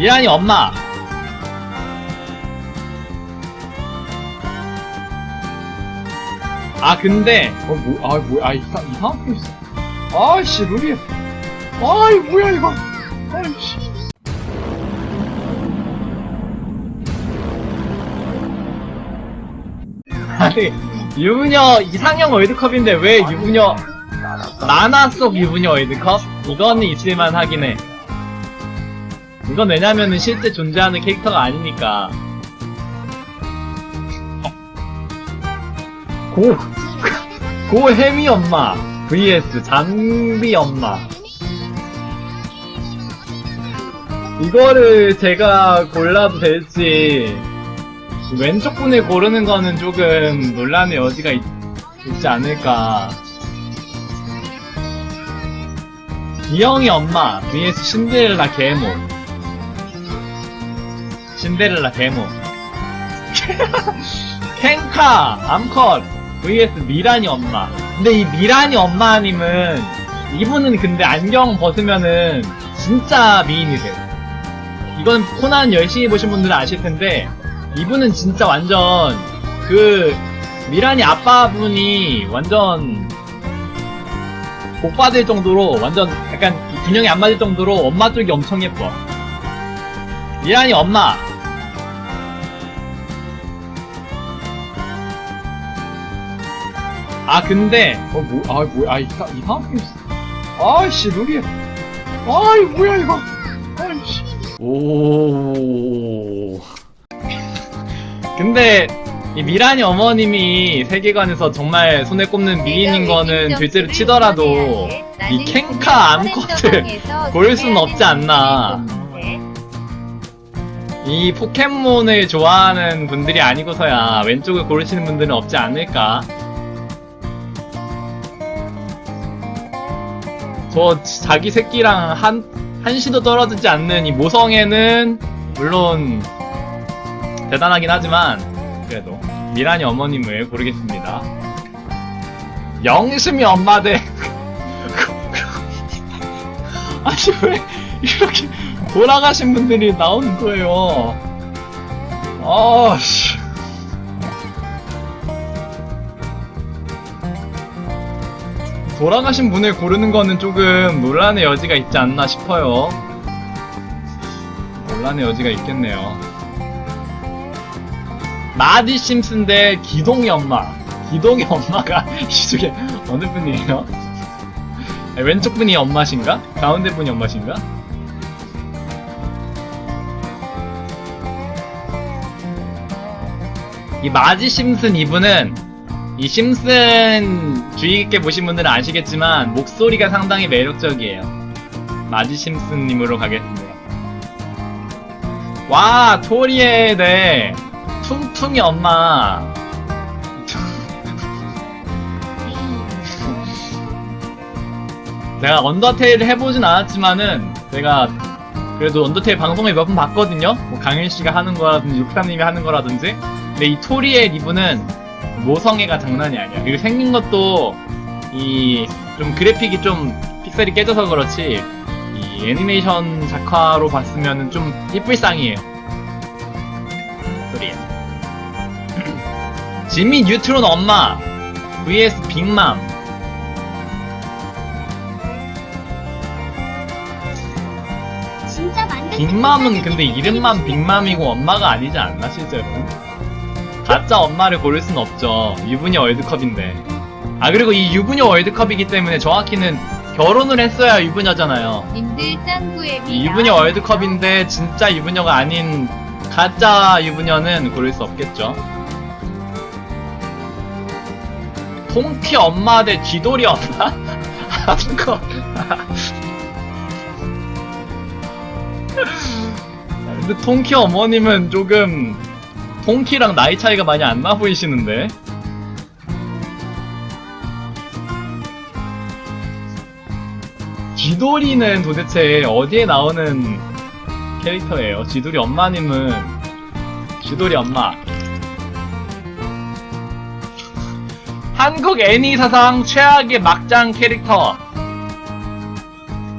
미란이 엄마. 아 근데 어, 뭐, 아, 뭐야, 아, 이상, 이상하게 있어. 아이씨, 루리. 아이, 뭐야, 이거. 아이씨. 아니 유부녀 이상형 월드컵인데 왜 유부녀 나나 속 유부녀 월드컵? 이거는 있을만 하긴 해. 이건 왜냐면은 실제 존재하는 캐릭터가 아니니까. 고, 고혜미 엄마 vs 장비 엄마. 이거를 제가 골라도 될지 왼쪽 분을 고르는 거는 조금 논란의 여지가 있, 있지 않을까. 이영이 엄마 vs 신데렐라 계모. 신데렐라 계모. 켄카 암컷 vs 미란이 엄마. 근데 이 미란이 엄마님은 이분은 근데 안경 벗으면은 진짜 미인이세요. 이건 코난 열심히 보신 분들은 아실 텐데 이분은 진짜 완전 그 미란이 아빠분이 완전 복 받을 정도로 완전 약간 균형이 안 맞을 정도로 엄마 쪽이 엄청 예뻐. 미란이 엄마. 아 근데 어, 뭐, 아, 뭐야, 아, 이상, 이상하게 있어. 아이씨, 루리. 아이, 뭐야, 이거. 아이씨. 오. 근데 이 미란이 어머님이 세계관에서 정말 손에 꼽는 미인인 거는 둘째로 치더라도 이 캔카 암컷을 고를 수는 없지 않나. 이 포켓몬을 좋아하는 분들이 아니고서야 왼쪽을 고르시는 분들은 없지 않을까. 저 자기 새끼랑 한 한시도 떨어지지 않는 이 모성애는 물론 대단하긴 하지만 그래도 미란이 어머님을 고르겠습니다. 영심이 엄마 대 아니 왜 이렇게 돌아가신 분들이 나오는 거예요? 아씨. 돌아가신 분을 고르는 거는 조금 논란의 여지가 있지 않나 싶어요. 논란의 여지가 있겠네요. 마디 심슨 대 기동이 엄마. 기동이 엄마가 이쪽에 어느 분이에요? 왼쪽 분이 엄마신가? 가운데 분이 엄마신가? 이 마지 심슨 이분은 이 심슨 주의 깊게 보신 분들은 아시겠지만 목소리가 상당히 매력적이에요. 마지 심슨님으로 가겠습니다. 와 토리에 대 퉁퉁이 엄마. 내가 언더테일을 해보진 않았지만은 내가 그래도 언더테일 방송을 몇 번 봤거든요. 뭐 강일 씨가 하는 거라든지 육삼님이 하는 거라든지. 근데 이 토리의 리브는 모성애가 장난이 아니야. 그리고 생긴 것도 이 좀 그래픽이 좀 픽셀이 깨져서 그렇지 이 애니메이션 작화로 봤으면은 좀 이쁠 쌍이에요. 소리. 지미 뉴트론 엄마 vs 빅맘. 진짜 만든 빅맘은 근데 이름만 빅맘이고 엄마가 아니지 않나 실제로? 가짜 엄마를 고를 순 없죠. 유부녀 월드컵인데. 아 그리고 이 유부녀 월드컵이기 때문에 정확히는 결혼을 했어야 유부녀잖아요. 님들 이 유부녀 월드컵인데 진짜 유부녀가 아닌 가짜 유부녀는 고를 수 없겠죠. 통피 엄마 대 쥐돌이 엄마? 하는 거. 근데 통키 어머님은 조금 통키랑 나이 차이가 많이 안 나 보이시는데. 쥐돌이는 도대체 어디에 나오는 캐릭터예요? 쥐돌이 엄마님은 쥐돌이 엄마. 한국 애니 사상 최악의 막장 캐릭터.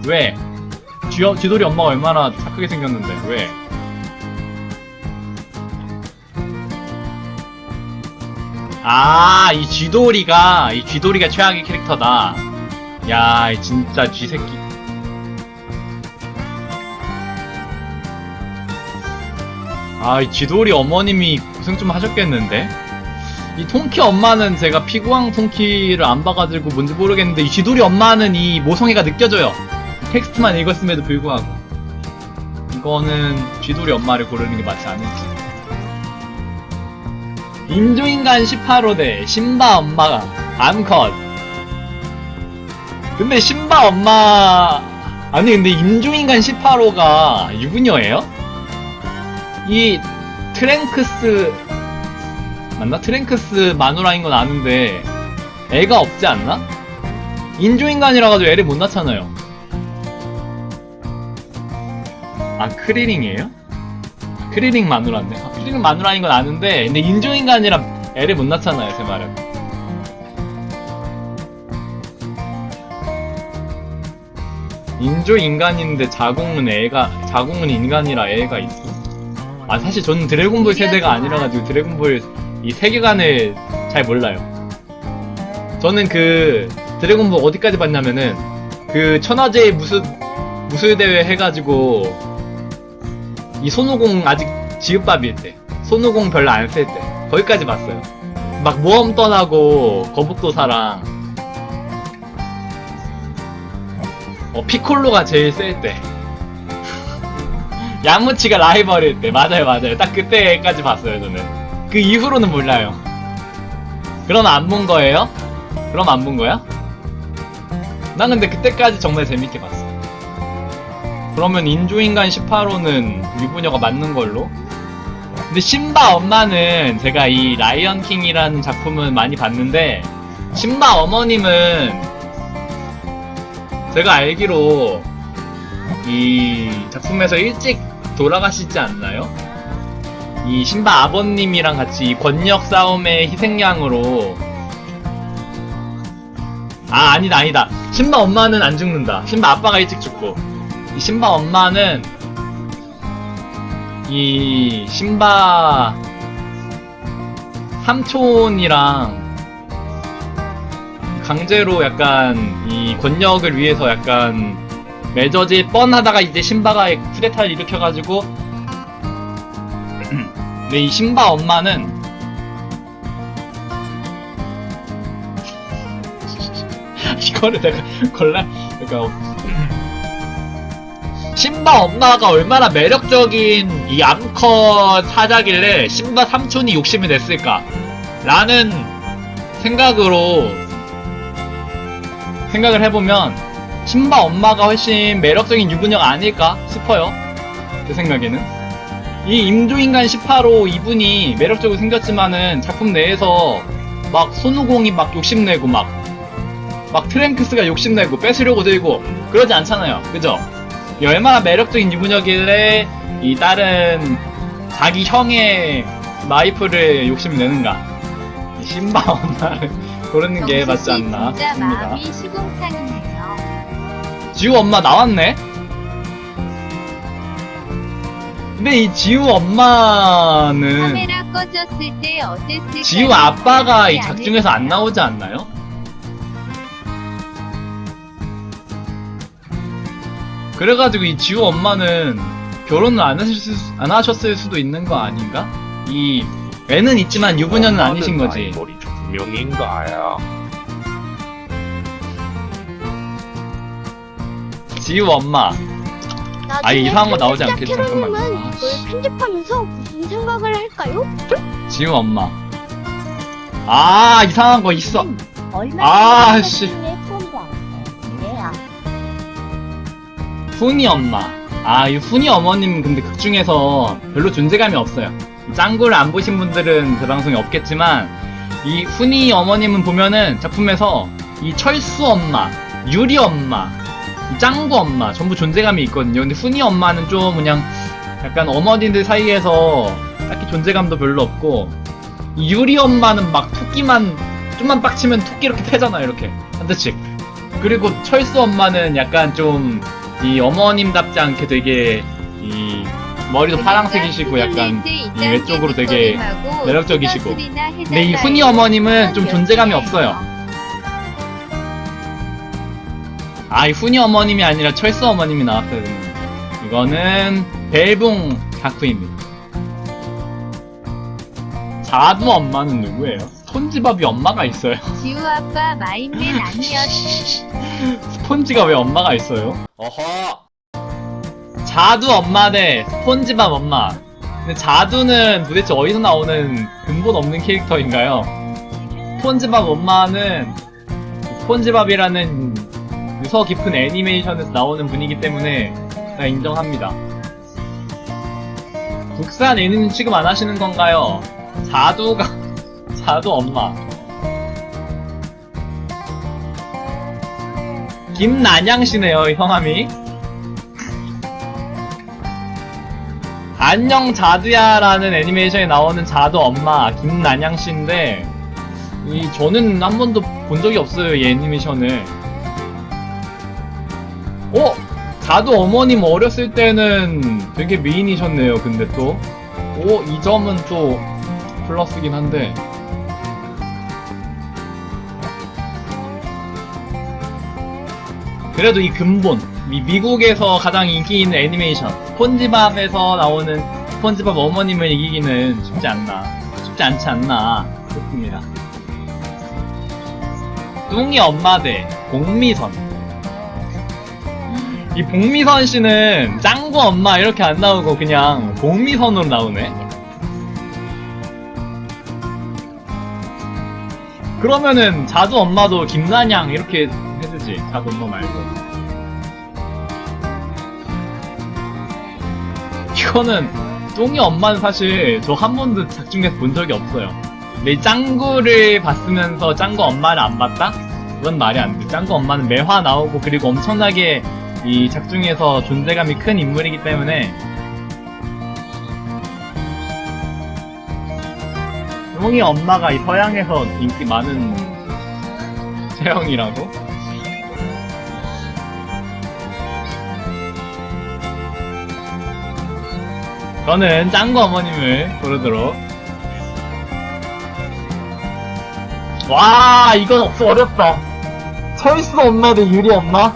왜? 쥐, 쥐돌이 엄마가 얼마나 착하게 생겼는데 왜? 아, 이 쥐돌이가 이 쥐돌이가 최악의 캐릭터다. 야, 이 진짜 쥐새끼. 아, 이 쥐돌이 어머님이 고생 좀 하셨겠는데? 이 통키 엄마는 제가 피구왕 통키를 안 봐가지고 뭔지 모르겠는데 이 쥐돌이 엄마는 이 모성애가 느껴져요. 텍스트만 읽었음에도 불구하고 이거는 쥐돌이 엄마를 고르는 게 맞지 않을지. 인조인간 18호 대 신바 엄마가 암컷. 근데 신바 엄마 아니 근데 인조인간 18호가 유부녀예요? 이 트랭크스 맞나? 트랭크스 마누라인 건 아는데 애가 없지 않나? 인조인간이라 가지고 애를 못 낳잖아요. 아 크리링이에요? 크리링 마누라인데 아, 크리링 마누라인 건 아는데 근데 인조인간이라 애를 못 낳잖아요 제 말은. 인조 인간인데 자궁은 애가 자궁은 인간이라 애가 있어. 아 사실 저는 드래곤볼 세대가 아니라 가지고 드래곤볼 이 세계관을 잘 몰라요. 저는 그 드래곤볼 어디까지 봤냐면은 그 천하제일 무술 무술 대회 해가지고 이 손오공 아직 지읒밥일 때 손오공 별로 안 쓸 때 거기까지 봤어요. 막 모험 떠나고 거북도사랑 어 피콜로가 제일 쓸 때. 야무치가 라이벌일 때 맞아요 맞아요 딱 그때까지 봤어요 저는 그 이후로는 몰라요 그럼 안 본 거예요? 그럼 안 본 거야? 난 근데 그때까지 정말 재밌게 봤어 그러면 인조인간 18호는 유부녀가 맞는 걸로? 근데 신바 엄마는 제가 이 라이언 킹이라는 작품을 많이 봤는데 신바 어머님은 제가 알기로 이 작품에서 일찍 돌아가시지 않나요? 이 신바 아버님이랑 같이 이 권력 싸움의 희생양으로 아 아니다 아니다. 신바 엄마는 안 죽는다. 신바 아빠가 일찍 죽고 이 신바 엄마는 이 신바 삼촌이랑 강제로 약간 이 권력을 위해서 약간 맺어질 뻔하다가 이제 신바가 쿠데타를 일으켜가지고 근데 이 신바 엄마는 이거를 내가 골라 그러니까 신바 엄마가 얼마나 매력적인 이 암컷 사자길래 신바 삼촌이 욕심을 냈을까 라는 생각으로 생각을 해보면 신바 엄마가 훨씬 매력적인 유부녀가 아닐까 싶어요. 제 생각에는. 이 임조인간 18호 이분이 매력적으로 생겼지만은 작품 내에서 막 손오공이 막 욕심내고 막, 막 트랭크스가 욕심내고 뺏으려고 들고 그러지 않잖아요. 그죠? 이 얼마나 매력적인 유부녀길래 이 다른 자기 형의 마이프를 욕심내는가. 이 신바 엄마를 고르는 게 맞지 않나 진짜 싶습니다. 마음이 시궁창이네요. 지우 엄마 나왔네? 근데 이 지우 엄마는 카메라 꺼졌을 때 어땠을까요? 지우 아빠가 이 작중에서 안. 나오지 않나요? 그래가지고 이 지우 엄마는 결혼을 안 하셨을, 수- 안 하셨을 수도 있는 거 아닌가? 이 애는 있지만 유부녀는 아니신 거지. 머리 분명인가요? 지우 엄마. 아, 이상한 거 나오지 않겠지? 잠깐만. 아, 이걸 씨. 편집하면서 무슨 생각을 할까요? 지우 엄마. 아 이상한 거 있어. 아, 씨. 훈이 엄마. 아, 이 훈이 어머님 근데 극 중에서 별로 존재감이 없어요. 이 짱구를 안 보신 분들은 제 방송에 없겠지만 이 훈이 어머님은 보면은 작품에서 이 철수 엄마, 유리 엄마, 이 짱구 엄마 전부 존재감이 있거든요. 근데 훈이 엄마는 좀 그냥 약간 어머니들 사이에서 딱히 존재감도 별로 없고 이 유리 엄마는 막 토끼만 좀만 빡치면 토끼 이렇게 패잖아요. 이렇게 한 대씩. 그리고 철수 엄마는 약간 좀 이 어머님답지 않게 되게 이 머리도 파란색이시고 약간 이 외적으로 되게 매력적이시고. 근데 이 훈이 어머님은 좀 존재감이 없어요. 아, 이 훈이 어머님이 아니라 철수 어머님이 나왔어요. 이거는 벨붕 다크입니다. 자두 엄마는 누구예요? 스폰지밥이 엄마가 있어요. 지우 아빠 마인맨 아니었지. 스폰지가 왜 엄마가 있어요? 어허! 자두 엄마 대 스폰지밥 엄마. 근데 자두는 도대체 어디서 나오는 근본 없는 캐릭터인가요? 스폰지밥 엄마는 스폰지밥이라는 유서 깊은 애니메이션에서 나오는 분이기 때문에 제가 인정합니다. 국산 애니는 취급 안 하시는 건가요? 자두가, 자두 엄마. 김난양 씨네요, 이 성함이. 안녕 자두야라는 애니메이션에 나오는 자두 엄마 김난양 씨인데 이 저는 한 번도 본 적이 없어요 이 애니메이션을. 어? 자두 어머님 어렸을 때는 되게 미인이셨네요. 근데 또, 오, 이 점은 또 플러스긴 한데. 그래도 이 근본, 미, 미국에서 가장 인기 있는 애니메이션, 스폰지밥에서 나오는 스폰지밥 어머님을 이기기는 쉽지 않나. 쉽지 않지 않나. 싶습니다. 뚱이 엄마 대 공미선. 이 복미선 씨는 짱구 엄마 이렇게 안 나오고 그냥 복미선으로 나오네. 그러면은 자두 엄마도 김난양 이렇게 자두 엄마 말고. 이거는 뚱이 엄마는 사실 저 한 번도 작중에서 본 적이 없어요. 이 짱구를 봤으면서 짱구 엄마를 안 봤다? 그건 말이 안 돼. 짱구 엄마는 매화 나오고 그리고 엄청나게 이 작중에서 존재감이 큰 인물이기 때문에 뚱이 엄마가 이 서양에서 인기 많은 체형이라고? 저는 짱구 어머님을 고르도록. 와 이건 없어. 어렵다. 철수 엄마 대 유리 엄마?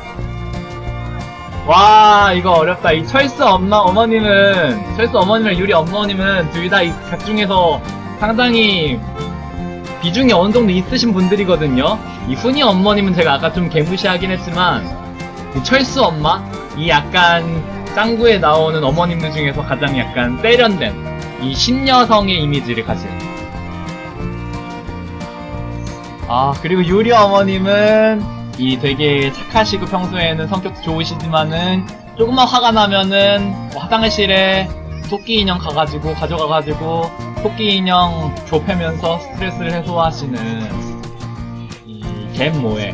와 이거 어렵다. 이 철수 엄마 어머님은 철수 어머님이랑 유리 어머님은 둘 다 이 각 중에서 상당히 비중이 어느 정도 있으신 분들이거든요. 이 훈이 어머님은 제가 아까 좀 개무시하긴 했지만 이 철수 엄마? 이 약간 짱구에 나오는 어머님들 중에서 가장 약간 세련된 이 신여성의 이미지를 가진. 아 그리고 유리 어머님은 이 되게 착하시고 평소에는 성격도 좋으시지만은 조금만 화가 나면은 뭐 화장실에 토끼 인형 가가지고 가져가가지고 토끼 인형 좁히면서 스트레스를 해소하시는 이 갯모에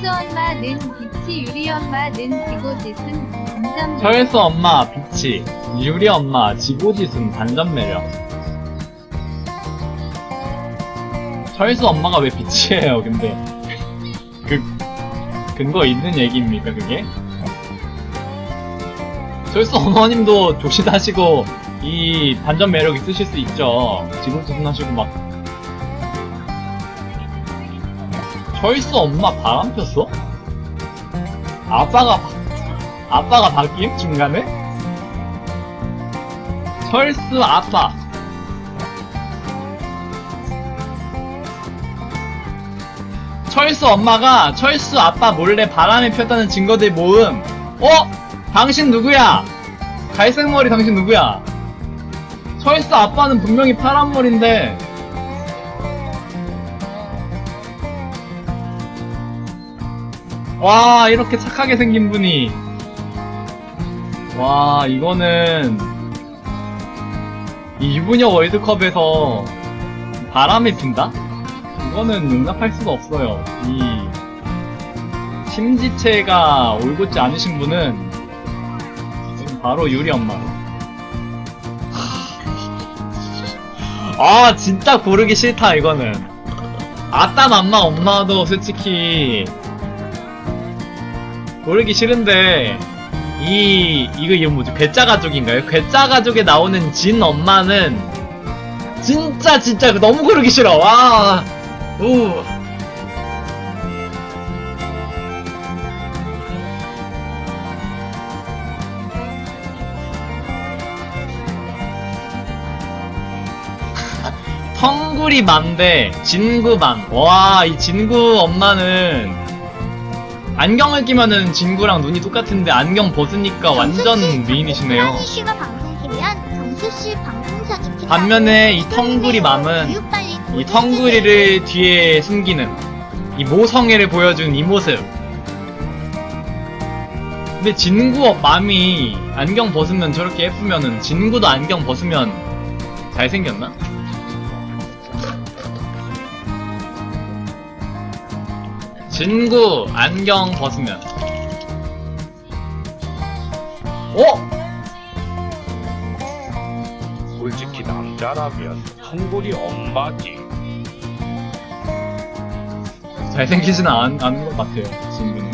철수 엄마 는 빛이 유리 엄마 는 지고짓은 점점 철수 엄마 빛이 유리 엄마 지고지순 반전 매력. 철수 엄마가 왜 빛이에요 근데? 그 근거 있는 얘기입니까 그게? 철수 어머님도 조신하시고 이 반전 매력 있으실 수 있죠. 지고지순 하시고 막 철수 엄마 바람 폈어? 아빠가 바- 아빠가 바뀜? 중간에? 철수 아빠. 철수 엄마가 철수 아빠 몰래 바람에 폈다는 증거들 모음. 어? 당신 누구야? 갈색 머리 당신 누구야? 철수 아빠는 분명히 파란 머리인데. 와, 이렇게 착하게 생긴 분이. 와, 이거는 이 유부녀 월드컵에서 바람이 핀다? 이거는 용납할 수가 없어요. 이 심지체가 올곧지 않으신 분은 바로 유리 엄마. 아, 진짜 고르기 싫다, 이거는. 아따 맘마 엄마도 솔직히 고르기 싫은데 이 이거 이거 뭐지 괴짜 가족인가요? 괴짜 가족에 나오는 진 엄마는 진짜 진짜 너무 고르기 싫어 와 오. 텅구리 맘대 진구맘 와이 진구 엄마는 안경을 끼면은 진구랑 눈이 똑같은데 안경 벗으니까 완전 미인이시네요 씨가 방송 키면 정수 씨 방송사. 반면에 이 텅구리 맘은 이 텅구리를 뒤에 숨기는 이 모성애를 보여준 이 모습 근데 진구 맘이 안경 벗으면 저렇게 예쁘면은 진구도 안경 벗으면 잘생겼나? 진구 안경 벗으면 어? 솔직히 남자라면 헝구리 엄마지. 잘생기지는 않, 않은 것 같아요, 진구는.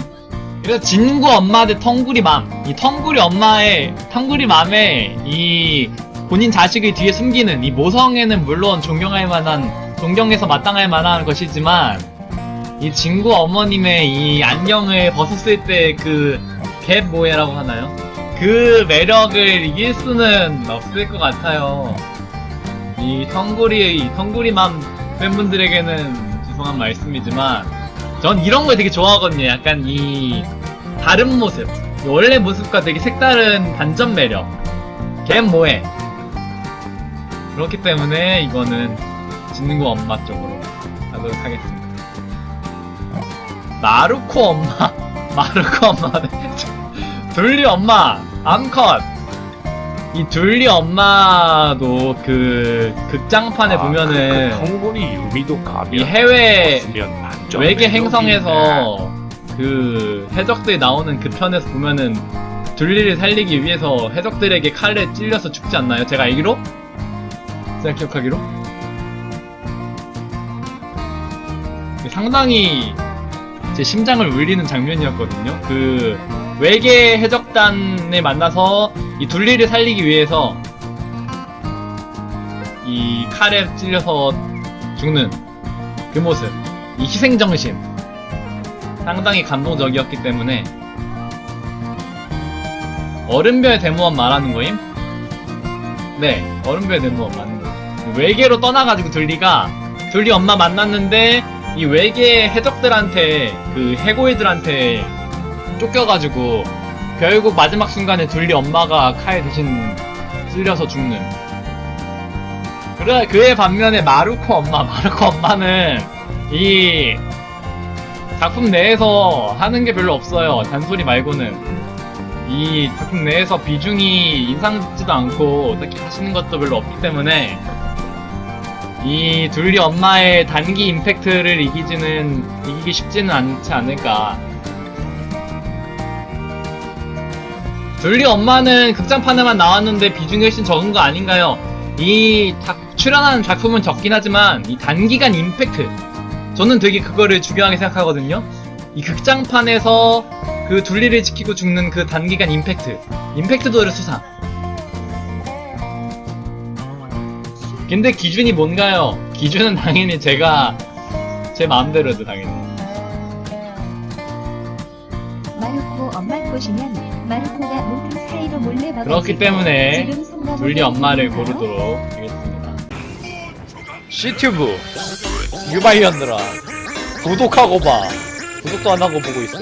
그래서 진구 엄마 대 텅구리 맘. 이 텅구리 엄마의, 텅구리 맘의 이 본인 자식을 뒤에 숨기는 이 모성애는 물론 존경할 만한, 존경해서 마땅할 만한 것이지만, 이 진구 어머님의 이 안경을 벗었을 때 그, 갭 모해라고 하나요? 그 매력을 이길 수는 없을 것 같아요. 이 텅구리, 이 텅구리맘 팬분들에게는 죄송한 말씀이지만, 전 이런 걸 되게 좋아하거든요. 약간 이, 다른 모습. 이 원래 모습과 되게 색다른 반전 매력. 걘 뭐해? 그렇기 때문에 이거는 짓는거 엄마 쪽으로 가도록 하겠습니다. 마루코 엄마. 마루코 엄마. 둘리 엄마. 암컷. 이 둘리 엄마도 그 극장판에 보면은 그 헝구리 유미도 가면 이 해외 외계 행성에서 그 해적들 나오는 그 편에서 보면은 둘리를 살리기 위해서 해적들에게 칼에 찔려서 죽지 않나요? 제가 알기로? 제가 기억하기로? 상당히 제 심장을 울리는 장면이었거든요. 그 외계 해적단을 만나서 이 둘리를 살리기 위해서 이 칼에 찔려서 죽는 그 모습, 이 희생 정신 상당히 감동적이었기 때문에 얼음별 대모험 말하는 거임? 네, 얼음별 대모험 맞는 거예요. 외계로 떠나가지고 둘리가 둘리 엄마 만났는데 이 외계 해적들한테 그 해고이들한테 쫓겨가지고 결국 마지막 순간에 둘리 엄마가 칼 대신 찔려서 죽는. 그래 그의 반면에 마루코 엄마 마루코 엄마는 이 작품 내에서 하는 게 별로 없어요 잔소리 말고는. 이 작품 내에서 비중이 인상 깊지도 않고 딱히 하시는 것도 별로 없기 때문에 이 둘리 엄마의 단기 임팩트를 이기지는 이기기 쉽지는 않지 않을까 둘리 엄마는 극장판에만 나왔는데 비중이 훨씬 적은 거 아닌가요? 이 작- 출연하는 작품은 적긴 하지만 이 단기간 임팩트 저는 되게 그거를 중요하게 생각하거든요. 이 극장판에서 그 둘리를 지키고 죽는 그 단기간 임팩트 임팩트도를 수상 근데 기준이 뭔가요? 기준은 당연히 제가 제 마음대로죠 당연히 마르코 엄마 꼬시면 마르코가 모든 사이로 몰래 박아주고 그렇기 때문에 둘리 엄마를? 고르도록 하겠습니다 시튜브 유바이언들아 구독하고 봐 구독도 안 하고 보고 있어